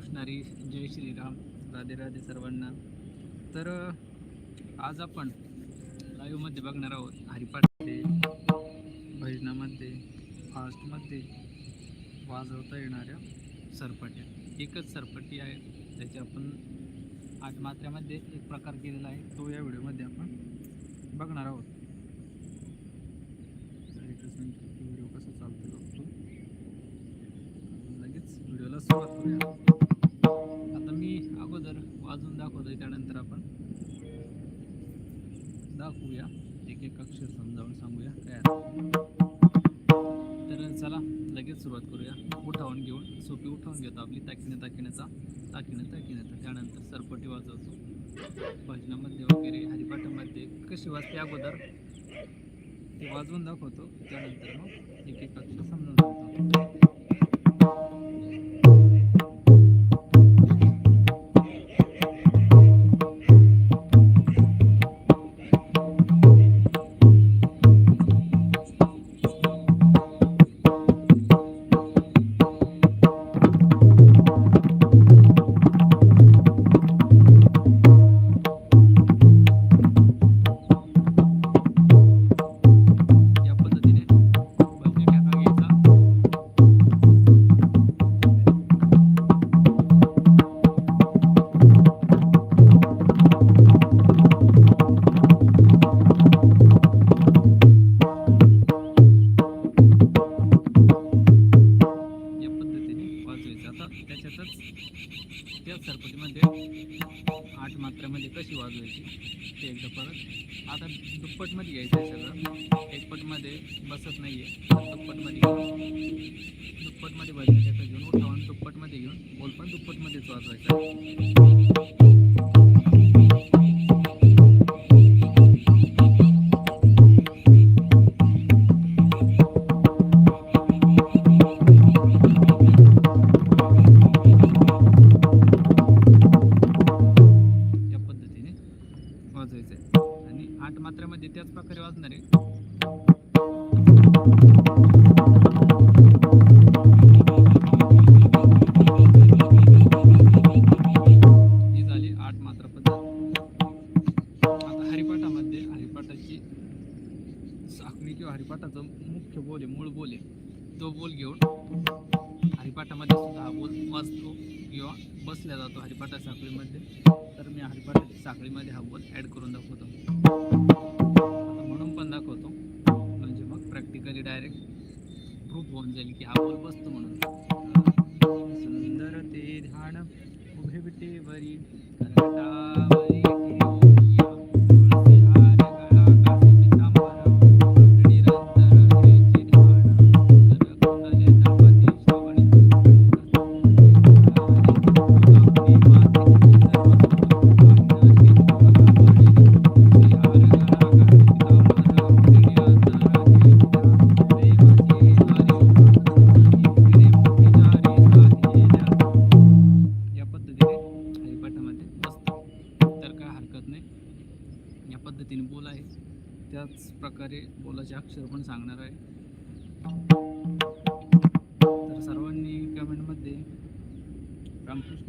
कृष्णारी हरी जय श्रीराम राधे राधे सर्वांना. तर आज आपण लाईव्हमध्ये बघणार आहोत हरिपाठमध्ये भजनामध्ये फास्टमध्ये वाजवता येणाऱ्या सरपट्या. एकच सरपटी आहे त्याची आपण आठ मात्र्यामध्ये एक प्रकार केलेला आहे तो या व्हिडिओमध्ये आपण बघणार आहोत. व्हिडिओ कसा चालतो बघतो. लगेच व्हिडिओला सुरुवात करूया. वाजून दाखवतोय त्यानंतर आपण. दाखवूया. एक एक अक्षर समजावून सांगूया. काय तर चला लगेच सुरुवात करूया. उठावून घेऊन सोपी उठावून घेतो आपली ताकिने ताकिण्याचा ताकिने ताकिनं. त्यानंतर सरपटी वाजवतो. भजनामध्ये वगैरे हरिपाठामध्ये कशी वाजते अगोदर? ते वाजवून दाखवतो. त्यानंतर मग एक एक अक्षर समजावून सांगतो. मात्रामध्ये कशी ते एकदा परत. आता दुप्पटमध्ये घ्यायचं आहे सगळं. एकपटमध्ये बसत नाही आहे दुप्पटमध्ये घेऊन दुप्पटमध्ये भजन त्याचं घेऊन उठावून दुप्पटमध्ये घेऊन बोल पण दुप्पटमध्येच वाजवायचा. आठ मात्रामध्ये त्याच प्रकारे वाजणार आहे. तर मी हरिपाठाच्या साखळीमध्ये हा बोल ॲड करून दाखवतो. म्हणून पण दाखवतो. म्हणजे मग प्रॅक्टिकली डायरेक्ट प्रूफ होऊन जाईल की हा बोल बसतो म्हणून. सुंदर ते ध्यान उभे विटेवरी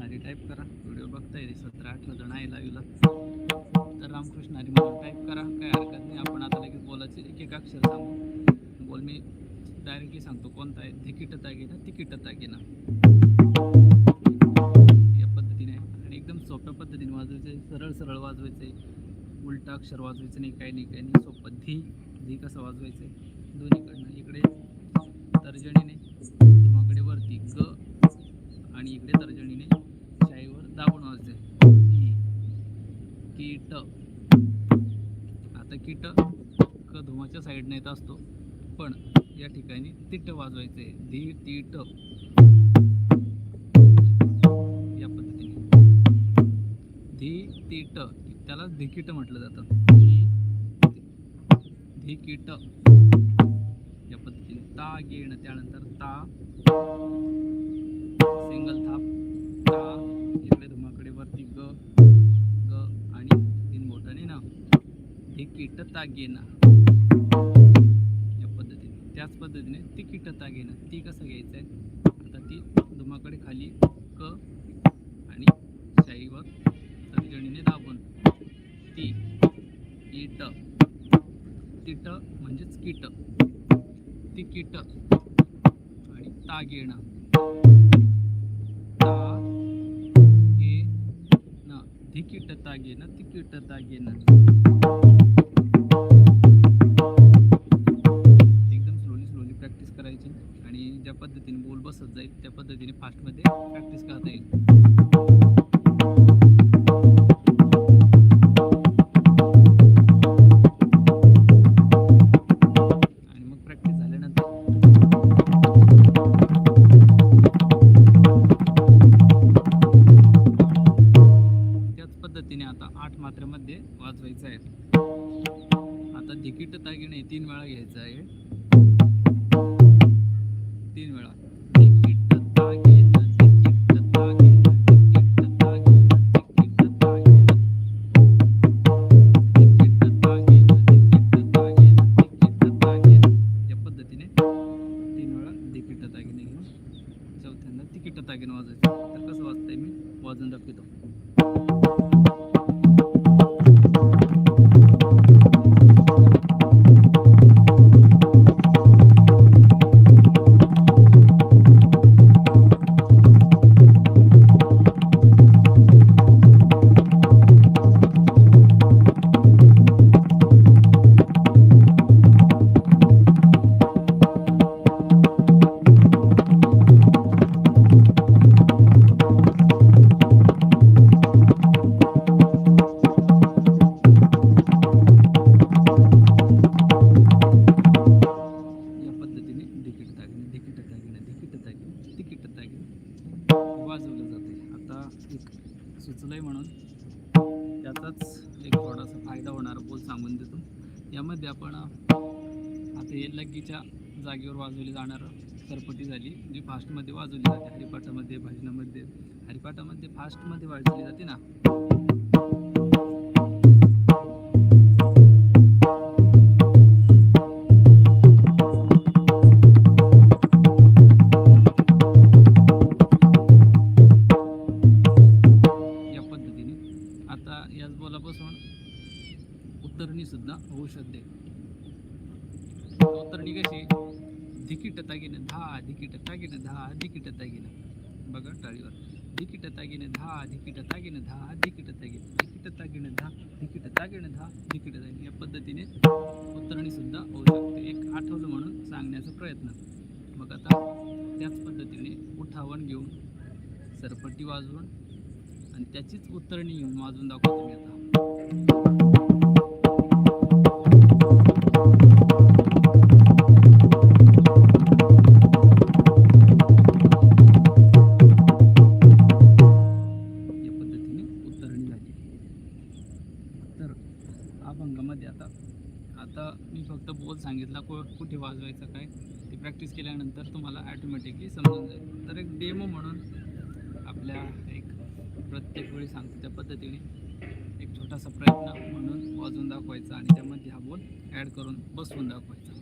हरी टाईप करा. व्हिडिओ बघता येईल सतरा अठरा जण आहे लाईव्हला तर रामकृष्ण हरी म्हणून टाईप करा. काय हरकत नाही. आपण आता लगेच बोलायचं. एक एक अक्षर सांगू. बोल मी डायरेक्टली सांगतो. कोणता आहे? तिकीट तागिना तिकीट तागिना या पद्धतीने. आणि एकदम सोप्या पद्धतीने वाजवायचं आहे सरळ सरळ वाजवायचं आहे उलटा अक्षर वाजवायचं नाही काही नाही काही नाही. सोपं. धी धी कसं वाजवायचं आहे दोन्हीकडनं. इकडे तर्जणीने तुम्हाकडे वरती. ग आणि इकडे तर्जणीने कीट. आता कीट क धुमाच्या साईडने येत असतो. पण या ठिकाणी तिट वाजवायचं. आहे धी ती या पद्धतीने. धी तिट. त्याला धिकीट म्हटलं जातं. धिकीट. या पद्धतीने. ता येणं त्यानंतर ता. तिकीट घेणं. या पद्धतीने. त्याच पद्धतीने तिकीट घेणं. ती कसं घ्यायचं आहे आता ती धुमाकडे खाली क आणि शाईवर तर्जणीने दाबून ती इट. तिट म्हणजेच कीट. तिकीट आणि तागेणं ता तिकीट तागेनं तिकीट तागेनं बसत जाईल त्या पद्धतीने फास्टमध्ये प्रॅक्टिस करता येईल. चौथ्यांदा तिकीट तर कसं वाजतंय मी? वाजून दाखवतो. चुकीच्या जागेवर वाजवली जाणार सरपटी झाली जी फास्टमध्ये वाजवली जाते. हरिपाठामध्ये भजनामध्ये हरिपाठामध्ये फास्टमध्ये वाजवली जाते ना. उतरणी कशी तिकीट तागिनं धा तिकीट तागिने दहा तिकीट तागिने बघा टाळीवर. धिकीट तागिन धा धिकीट तागिन धा धिकीट तागिन धिकीट तागिन धा धिकीट तागिन धा धिकीट तागिन या पद्धतीने उतरणी सुद्धा होऊ शकते. एक आठवलं म्हणून सांगण्याचा प्रयत्न. मग आता त्याच पद्धतीने उठावण घेऊन सरपट्टी वाजवून आणि त्याचीच उत्तरणी घेऊन वाजवून दाखवतो मी आता. प्रत्येक वेळी सांगतो त्या पद्धतीने. एक छोटासा प्रयत्न म्हणून वाजवून दाखवायचा आणि त्यामध्ये हा बोल ॲड करून बसवून दाखवायचा.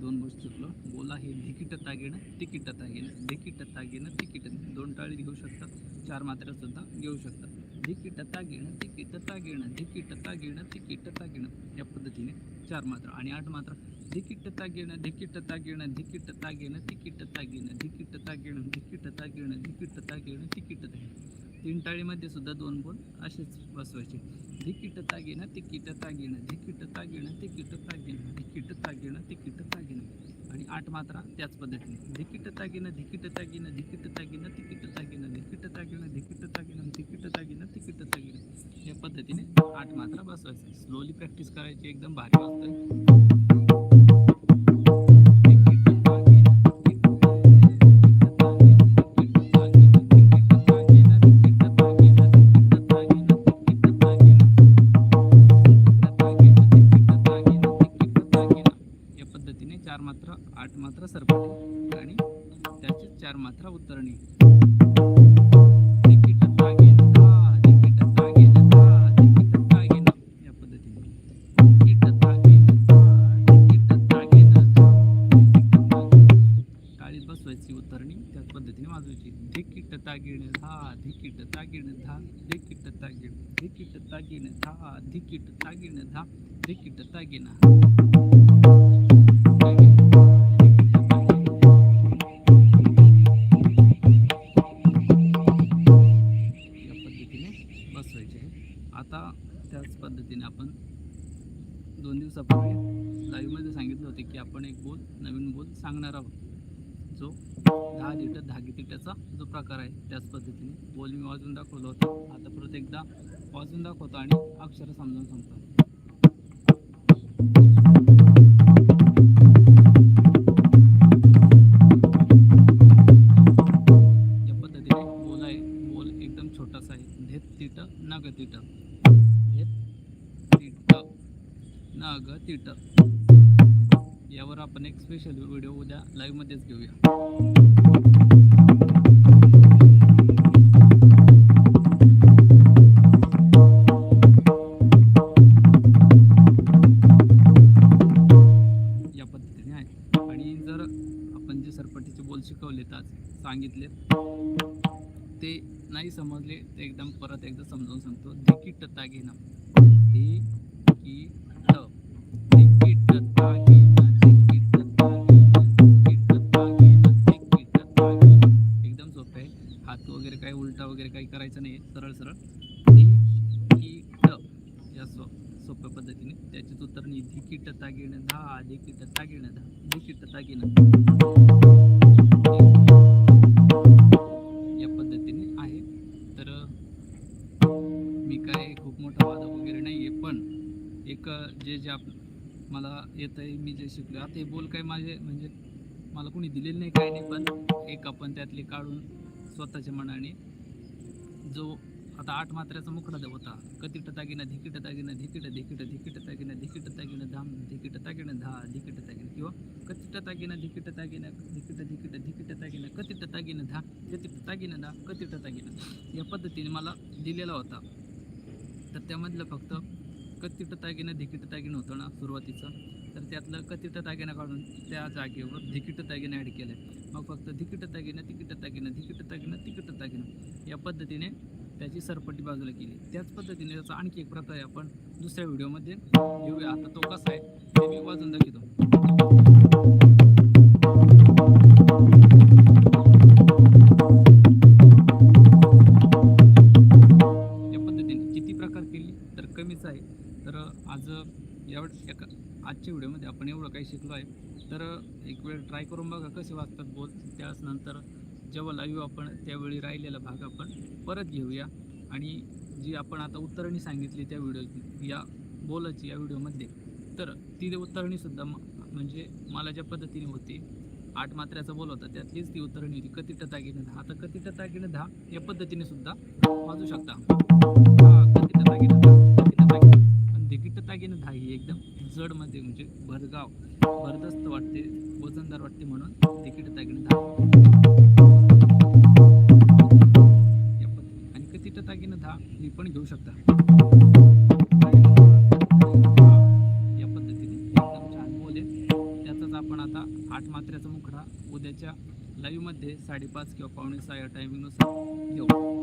दोन गोष्ट चुकलो बोला हे धिकिट तागेनं तिकीट तागेनं धिकिट तागेनं तिकीट दोन टाळी घेऊ शकतात चार मात्रा सुद्धा घेऊ शकतात धिकिट घेणं तिकीट तागेनं धिकिट तागेनं तिकीट तागेनं या पद्धतीने चार मात्रा आणि आठ मात्रा धिकिट तागेनं धिकिट तागेनं धिकिट तागेनं तिकीट तागेनं धिकिट तागेनं धिकिट तागेनं धिकिट तागेनं तिकीट तागेनं तीन टाळीमध्ये सुद्धा दोन बोल असेच बसवायचे धिकिट तागेनं तिकीट तागेनं धिकिट तागेनं तिकीट तागेनं धिकिट तागेनं तिकीट तागेनं आठ मात्रा त्याच पद्धतीने. धिकीट तागिनं धिकीट तागिनं धिकीट तागिनं तिकीट तागिनं धिकीट तागिनं धिकीट तागिनं तिकीट तागिनं तिकीट तागिनं या पद्धतीने आठ मात्रा बसवायचं. स्लोली प्रॅक्टिस करायची एकदम भारी वाजतंय चार मात्रा आठ मात्रा सरपटे आणि त्याचे चार मात्रा उतरणी. तिकीट तागीन धा, धिकिट तागिन धा, तिकीट तागीन. या पद्धतीने. तिकीट तागीन धा, तिकीट तागीन आता त्याच पद्धतीने आपण दोन दिवसापूर्वी लाईव्हमध्ये सांगितलं होते की आपण एक बोल नवीन बोल सांगणार आहोत. जो दहा लिटर धागी तिट्याचा जो प्रकार आहे त्याच पद्धतीने बोल मी वाजून दाखवलं होता. आता परत एकदा वाजून दाखवतो आणि अक्षरं समजावून सांगतो. स्पेशल व्हिडिओ उद्या लाईव्हमध्येच घेऊया. या पद्धतीने आहे. आणि जर आपण जे सरपटीचे बोल शिकवले तर सांगितले ते नाही समजले ते एकदम परत एकदा समजावून सांगतो. धिकीट टत्ता धिकीट धिकीट तागिना धिकीट सो सोप्या पद्धतीने. त्याचीच उतरणी धिकीट तागिण धा धिकीट तागिण धा धिकीट तागिण या पद्धतीने आहे. तर मी काय खूप मोठा वादक वगैरे नाही आहे पण एक जे जे आप मला येतं आहे मी जे शिकलो आता हे बोल काय माझे म्हणजे मला कोणी दिलेलं नाही काय नाही पण एक आपण त्यातले काढून स्वतःच्या मनाने जो आता आठ मात्र्याचा मुकडा होता. कतिट तागिन धिकिट तागिन धिकिट धिकिट धिकिट तागिन धिकिट तागिन धाम धिकिट तागिन धा धिकिट तागिन किंवा कतिट तागिन धिकिट तागिन धिकिट धिकिट धिकिट तागिन कतिट तागिन धा कतिट तागिन धा. कतिट तागिन या पद्धतीने मला दिलेला होता. तर त्यामधलं फक्त कतिट तागिन धिकिट तागिन होतं ना सुरुवातीचं. तर त्यातलं कतिट तागिना काढून त्या जागेवर धिकिट तागिन ॲड केलं मग फक्त धिकिट तागिना तिकीट तागिना धिकिट तागिना तिकीट तागिना या पद्धतीने त्याची सरपट्टी बाजूला केली. त्याच पद्धतीने त्याचा आणखी एक प्रकार आहे. आपण दुसऱ्या व्हिडिओमध्ये घेऊया आता तो कसा आहे ते मी वाजून दाखवतो. या पद्धतीने किती प्रकार केली तर कमीच आहे. तर आज यावेळ एका आजच्या व्हिडिओमध्ये आपण एवढं काही शिकलो आहे. तर एक वेळ ट्राय करून बघा कसे वाचतात बोल त्याच नंतर जेव्हा लाईव्ह आपण त्यावेळी राहिलेला भाग आपण परत घेऊया. आणि जी आपण आता उत्तरणी सांगितली त्या व्हिडिओ या बोलाची या व्हिडिओमध्ये तर ती उत्तरणीसुद्धा म्हणजे मला ज्या पद्धतीने होती आठ मात्र्याचा बोल होता त्यातलीच ती उत्तरणी होती. कतिट तागिनं दहा. आता कतिट तागिनं दहा या पद्धतीने सुद्धा वाजू शकता. कतिट तागिनं दहा पण दिकीट तागिनं दहा ही एकदम जडमध्ये म्हणजे भरगाव भरदस्त वाटते वजनदार वाटते म्हणून तिकीट तागिनं दहा. आपण पण घेऊ शकता. या पद्धतीने एकदम छान बोल आहे. त्याचाच आपण आता आठ मात्र्याचा मुखडा उद्याच्या लाईव्हमध्ये साडेपाच किंवा पावणे सहा या टायमिंगनुसार घेऊ.